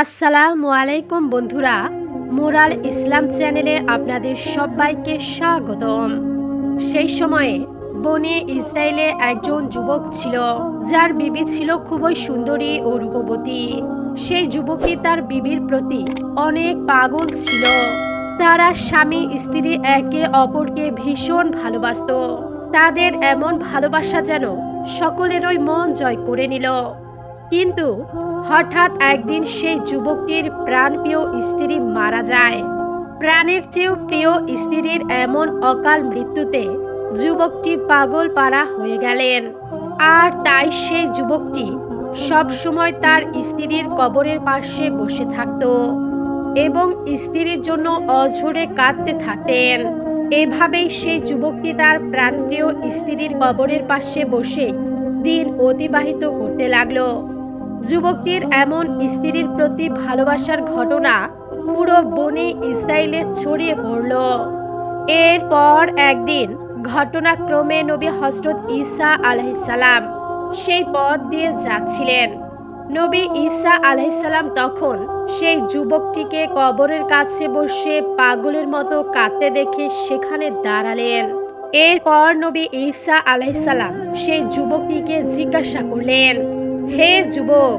আসসালামু আলাইকুম বন্ধুরা, মোরাল ইসলাম চ্যানেলে আপনাদের সবাইকে স্বাগতম। সেই সময়ে বনে ইসরায়েলে একজন যুবক ছিল, যার বিবি ছিল খুবই সুন্দরী ও রূপবতী। সেই যুবকই তার বিবির প্রতি অনেক পাগল ছিল। তারা স্বামী, স্ত্রী একে অপরকে ভীষণ ভালোবাসত। তাদের এমন ভালোবাসা যেন সকলেরই মন জয় করে নিল। কিন্তু হঠাৎ একদিন সেই যুবকটির প্রাণপ্রিয় স্ত্রী মারা যায়। প্রাণের চেয়েও প্রিয় স্ত্রীর এমন অকাল মৃত্যুতে যুবকটি পাগল পাড়া হয়ে গেলেন। আর তাই সেই যুবকটি সব সময় তার স্ত্রীর কবরের পাশে বসে থাকত এবং স্ত্রীর জন্য অঝরে কাঁদতে থাকতেন। এভাবেই সেই যুবকটি তার প্রাণপ্রিয় স্ত্রীর কবরের পাশে বসে দিন অতিবাহিত করতে লাগল। যুবকটির এমন স্ত্রীর প্রতি ভালোবাসার ঘটনা পুরো বনে ইসরায়েলে ছড়িয়ে পড়ল। এরপর একদিন ঘটনাক্রমে নবী হজরত ঈসা আলাইসালাম সেই পথ দিয়ে যাচ্ছিলেন। নবী ঈসা আলাইসালাম তখন সেই যুবকটিকে কবরের কাছে বসে পাগলের মতো কাঁদতে দেখে সেখানে দাঁড়ালেন। এরপর নবী ঈসা আলাইসালাম সেই যুবকটিকে জিজ্ঞাসা করলেন হে যুবক,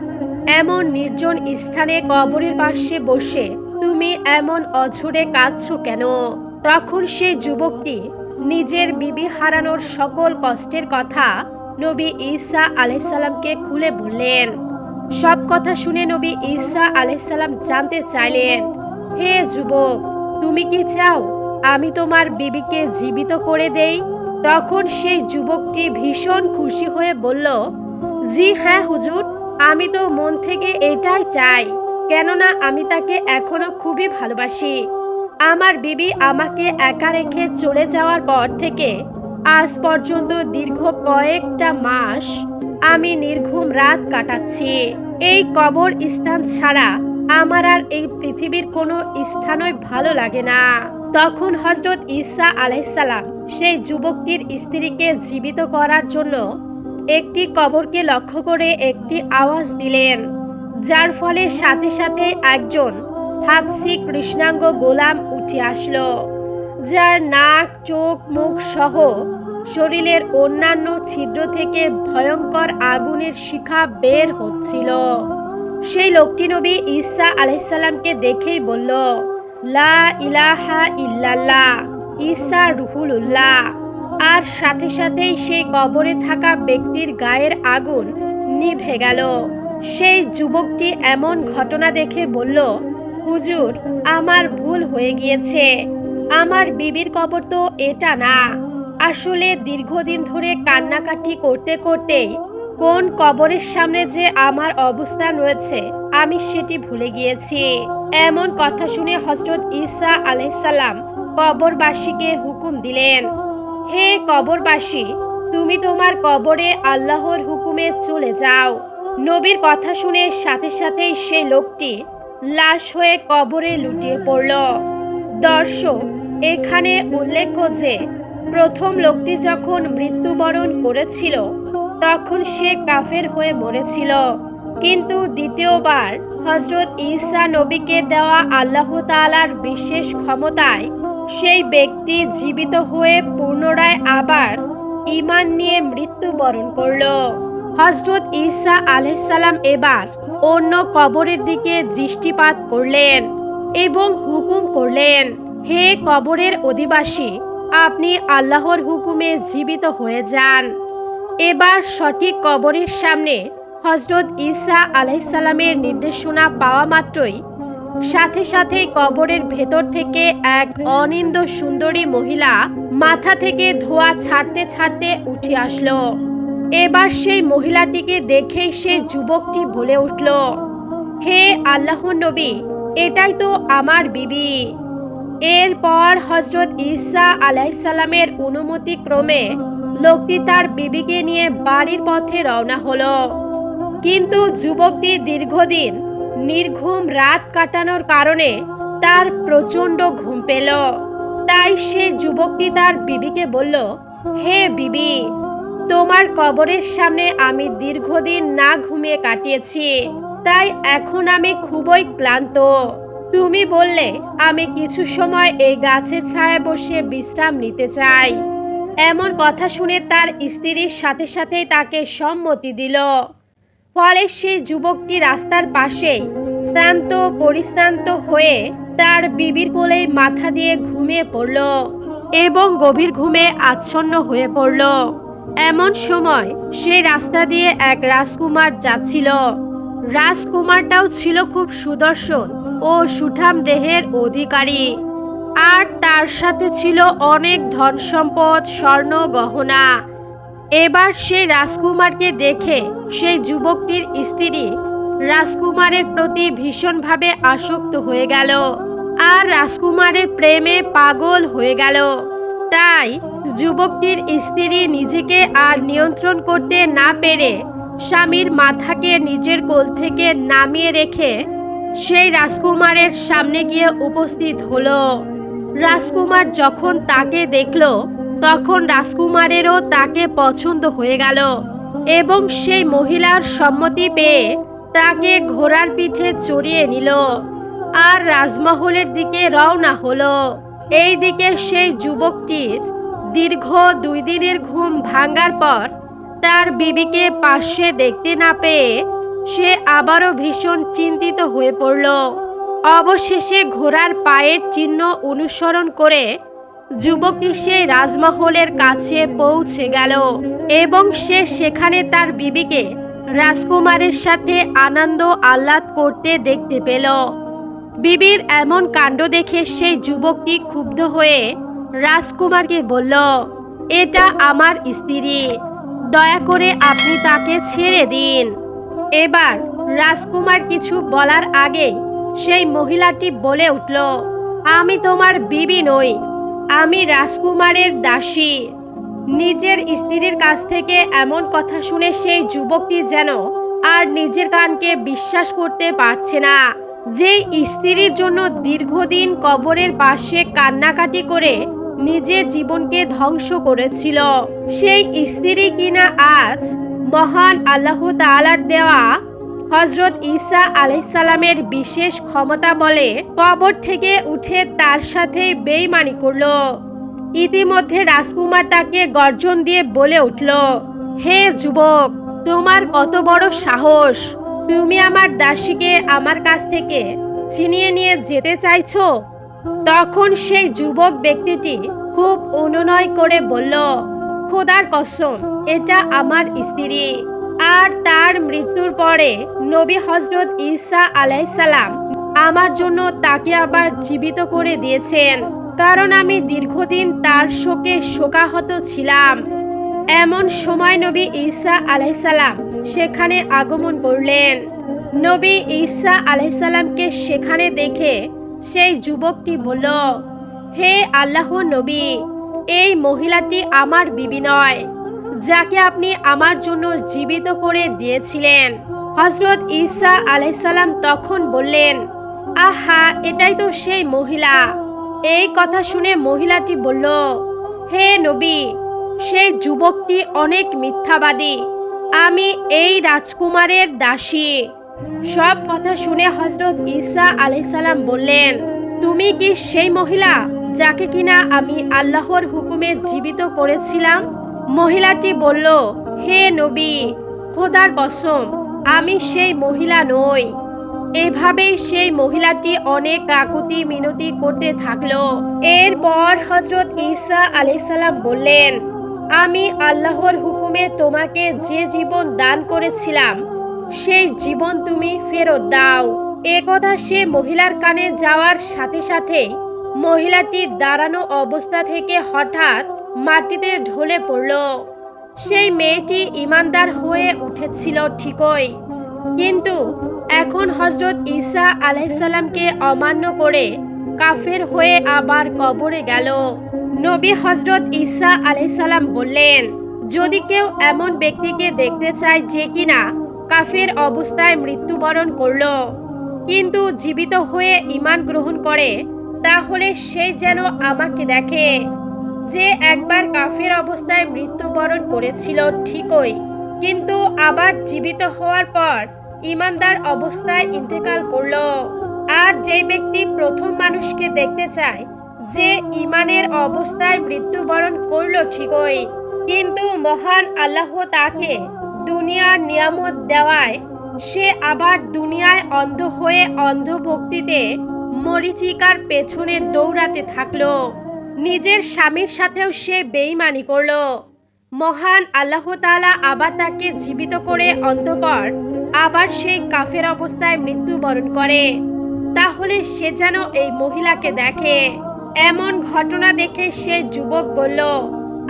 এমন নির্জন স্থানে কবরের পাশে বসে তুমি এমন অঝরে কাঁদছ কেন? তখন সেই যুবকটি নিজের বিবি হারানোর সকল কষ্টের কথা নবী ঈসা আলাইসাল্লামকে খুলে বললেন। সব কথা শুনে নবী ঈসা আলাইসাল্লাম জানতে চাইলেন, হে যুবক, তুমি কি চাও আমি তোমার বিবিকে জীবিত করে দেই? তখন সেই যুবকটি ভীষণ খুশি হয়ে বলল জি হ্যাঁ হুজুর। আমি তো মন থেকে এটাই চাই, কেননা আমি তাকে এখনও খুবই ভালোবাসি। আমার বিবি আমাকে একা রেখে চলে যাওয়ার পর থেকে আজ পর্যন্ত দীর্ঘ কয়েকটা মাস আমি নির্ঘুম রাত কাটাচ্ছি। এই কবর স্থান ছাড়া আমার আর এই পৃথিবীর কোনো স্থানই ভালো লাগে না। তখন হজরত ঈসা আলাইসাল্লাম সেই যুবকটির স্ত্রীকে জীবিত করার জন্য একটি কবরকে লক্ষ্য করে একটি আওয়াজ দিলেন, যার ফলে সাথে সাথে একজন হাফসি কৃষ্ণাঙ্গ গোলাম উঠে আসলো, যার নাক, চোখ, মুখ সহ শরীরের অন্যান্য ছিদ্র থেকে ভয়ঙ্কর আগুনের শিখা বের হচ্ছিল। সেই লোকটি নবী ঈসা আলাইসাল্লামকে দেখেই বলল, লা ইলাহা ইল্লাল্লাহ, ঈসা রুহুল উল্লাহ আর সাথে সাথেই সেই কবরে থাকা ব্যক্তির গায়ের আগুন নিভে গেল। সেই যুবকটি এমন ঘটনা দেখে বলল, হুজুর, আমার ভুল হয়ে গিয়েছে। আমার বিবির কবর তো এটা না। আসলে দীর্ঘদিন ধরে কান্নাকাটি করতে করতেই কোন কবরের সামনে যে আমার অবস্থান রয়েছে, আমি সেটি ভুলে গিয়েছি। এমন কথা শুনে হজরত ঈসা আলাইসাল্লাম কবরবাসীকে হুকুম দিলেন হে কবরবাসী, তুমি তোমার কবরে আল্লাহর হুকুমে চলে যাও। নবীর কথা শুনে সাথে সাথেই সে লোকটি লাশ হয়ে কবরে লুটিয়ে পড়ল। দর্শক, এখানে উল্লেখ্য যে, প্রথম লোকটি যখন মৃত্যুবরণ করেছিল, তখন সে কাফের হয়ে মরেছিল। কিন্তু দ্বিতীয়বার হজরত ঈসা নবীকে দেওয়া আল্লাহ তালার বিশেষ ক্ষমতায় সেই ব্যক্তি জীবিত হয়ে পুনরায় আবার ইমান নিয়ে মৃত্যুবরণ করল। হজরত ঈসা আলাইসাল্লাম এবার অন্য কবরের দিকে দৃষ্টিপাত করলেন এবং হুকুম করলেন, হে কবরের অধিবাসী, আপনি আল্লাহর হুকুমে জীবিত হয়ে যান। এবার সঠিক কবরের সামনে হজরত ঈসা আলাইসাল্লামের নির্দেশনা পাওয়া মাত্রই সাথে সাথে কবরের ভেতর থেকে এক অনিন্দ সুন্দরী মহিলা মাথা থেকে ধোয়া ছাড়তে ছাড়তে উঠে আসলো। এবার সেই মহিলাটিকে দেখেই সেই যুবকটি বলে উঠল, হে আল্লাহ নবী, এটাই তো আমার বিবি। এরপর হজরত ঈসা আলাইসাল্লামের অনুমতি ক্রমে লোকটি তার বিবিকে নিয়ে বাড়ির পথে রওনা হলো। কিন্তু যুবকটি দীর্ঘদিন নির্ঘুম রাত কাটানোর কারণে তার প্রচণ্ড ঘুম পেল। তাই সে যুবকটি তার বিবিকে বলল, হে বিবি, তোমার কবরের সামনে আমি দীর্ঘদিন না ঘুমিয়ে কাটিয়েছি, তাই এখন আমি খুবই ক্লান্ত। তুমি বললে, আমি কিছু সময় এই গাছের ছায়ায় বসে বিশ্রাম নিতে চাই। এমন কথা শুনে তার স্ত্রীর সাথে সাথেই তাকে সম্মতি দিল। ফলে সেই যুবকটি রাস্তার পাশেই শ্রান্ত, পরিশ্রান্ত হয়ে তার বিবির কোলে মাথা দিয়ে ঘুমিয়ে পড়ল এবং গভীর ঘুমে আচ্ছন্ন হয়ে পড়ল। এমন সময় সেই রাস্তা দিয়ে এক রাজকুমার যাচ্ছিল। রাজকুমারটাও ছিল খুব সুদর্শন ও সুঠাম দেহের অধিকারী আর তার সাথে ছিল অনেক ধন সম্পদ স্বর্ণ, গহনা। এবার সেই রাজকুমারকে দেখে সেই যুবকটির স্ত্রী রাজকুমারের প্রতি ভীষণভাবে আসক্ত হয়ে গেল আর রাজকুমারের প্রেমে পাগল হয়ে গেল। তাই যুবকটির স্ত্রী নিজেকে আর নিয়ন্ত্রণ করতে না পেরে স্বামীর মাথাকে নিজের কোল থেকে নামিয়ে রেখে সেই রাজকুমারের সামনে গিয়ে উপস্থিত হলো। রাজকুমার যখন তাকে দেখল তখন রাজকুমারেরও তাকে পছন্দ হয়ে গেল এবং সেই মহিলার সম্মতি পেয়ে তাকে ঘোড়ার পিঠে চড়িয়ে নিল আর রাজমহলের দিকে রওনা হলো। এই দিকে সেই যুবকটির দীর্ঘ দুই দিনের ঘুম ভাঙ্গার পর তার বিবিকে পাশে দেখতে না পেয়ে সে আবারও ভীষণ চিন্তিত হয়ে পড়ল। অবশেষে ঘোড়ার পায়ের চিহ্ন অনুসরণ করে যুবকটি সেই রাজমহলের কাছে পৌঁছে গেল এবং সে সেখানে তার বিবিকে, রাজকুমারের সাথে আনন্দ আহ্লাদ করতে দেখতে পেল। বিবির এমন কাণ্ড দেখে সেই যুবকটি ক্ষুব্ধ হয়ে রাজকুমারকে বলল, এটা আমার স্ত্রী, দয়া করে আপনি তাকে ছেড়ে দিন। এবার রাজকুমার কিছু বলার আগে সেই মহিলাটি বলে উঠল, আমি তোমার বিবি নই আমি রাজকুমারের দাসী। নিজের স্ত্রীর কাছ থেকে এমন কথা শুনে সেই যুবকটি যেন আর নিজের কানকে বিশ্বাস করতে পারছে না। যে স্ত্রীর জন্য দীর্ঘদিন কবরের পাশে কান্নাকাটি করে নিজের জীবনকে ধ্বংস করেছিল, সেই স্ত্রী কিনা আজ মহান আল্লাহ তালার দেওয়া হজরত ঈসা আলাইসালামের বিশেষ ক্ষমতা বলে কবর থেকে উঠে তার সাথে বেইমানি করল। ইতিমধ্যে রাজকুমার তাকে গর্জন দিয়ে বলে উঠল, হে যুবক, তোমার কত বড় সাহস। তুমি আমার দাসীকে আমার কাছ থেকে চিনিয়ে নিয়ে যেতে চাইছ? তখন সেই যুবক ব্যক্তিটি খুব অনুনয় করে বলল, খোদার কসম, এটা আমার স্ত্রী। আর তার মৃত্যুর পরে নবী হজরত ঈসা আলাইসালাম আমার জন্য তাকে আবার জীবিত করে দিয়েছেন। কারণ আমি দীর্ঘদিন তার শোকে শোকাহত ছিলাম। এমন সময় নবী ঈসা আলাইসালাম সেখানে আগমন করলেন। নবী ঈসা আলাইসালামকে সেখানে দেখে সেই যুবকটি বলল, হে আল্লাহ নবী, এই মহিলাটি আমার বিবি নয়। যাকে আপনি আমার জন্য জীবিত করে দিয়েছিলেন। হজরত ঈসা আলাইসাল্লাম তখন বললেন, আহা, এটাই তো সেই মহিলা। এই কথা শুনে মহিলাটি বলল, হে নবী, সেই যুবকটি অনেক মিথ্যাবাদী। আমি এই রাজকুমারের দাসী। সব কথা শুনে হজরত ঈসা আলাইসাল্লাম বললেন, তুমি কি সেই মহিলা যাকে কিনা আমি আল্লাহর হুকুমে জীবিত করেছিলাম? মহিলাটি বলল, হে নবী, খোদার কসম, আমি সেই মহিলা নই। এভাবেই সেই মহিলাটি অনেক কাকুতি মিনতি করতে থাকল। এরপর হজরত ঈসা আলাইসাল্লাম বললেন, আমি আল্লাহর হুকুমে তোমাকে যে জীবন দান করেছিলাম, সেই জীবন তুমি ফেরত দাও। এ কথা সে মহিলার কানে যাওয়ার সাথে সাথে মহিলাটি দাঁড়ানো অবস্থা থেকে হঠাৎ মাটিতে ঢলে পড়ল। সেই মেয়েটি ইমানদার হয়ে উঠেছিল ঠিকই। কিন্তু এখন হজরত ঈসা আলাইসাল্লামকে অমান্য করে কাফের হয়ে আবার কবরে গেল। নবী হজরত ঈসা আলাইসাল্লাম বললেন, যদি কেউ এমন ব্যক্তিকে দেখতে চায় যে কিনা কাফের অবস্থায় মৃত্যুবরণ করল, কিন্তু জীবিত হয়ে ঈমান গ্রহণ করে, তাহলে সে যেন আমাকে দেখে। যে একবার কাফের অবস্থায় মৃত্যুবরণ করেছিল ঠিকই, কিন্তু আবার জীবিত হওয়ার পর ইমানদার অবস্থায় ইন্তেকাল করল। আর যে ব্যক্তি প্রথম মানুষকে দেখতে চায়, যে ইমানের অবস্থায় মৃত্যুবরণ করল ঠিকই, কিন্তু মহান আল্লাহ তাকে দুনিয়ার নিয়ামত দেওয়ায়, সে আবার দুনিয়ায় অন্ধ হয়ে অন্ধভক্তিতে মরিচিকার পেছনে দৌড়াতে থাকল। নিজের স্বামীর সাথেও সে বেইমানি করল। মহান আল্লাহ তাআলা আবার তাকে জীবিত করে অন্তপর আবার সেই কাফের অবস্থায় মৃত্যুবরণ করে। তাহলে সে যেন এই মহিলাকে দেখে। এমন ঘটনা দেখে সে যুবক বলল,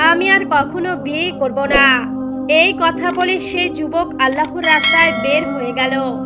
আমি আর কখনো বিয়েই করব না। এই কথা বলে সেই যুবক আল্লাহর রাস্তায় বের হয়ে গেল।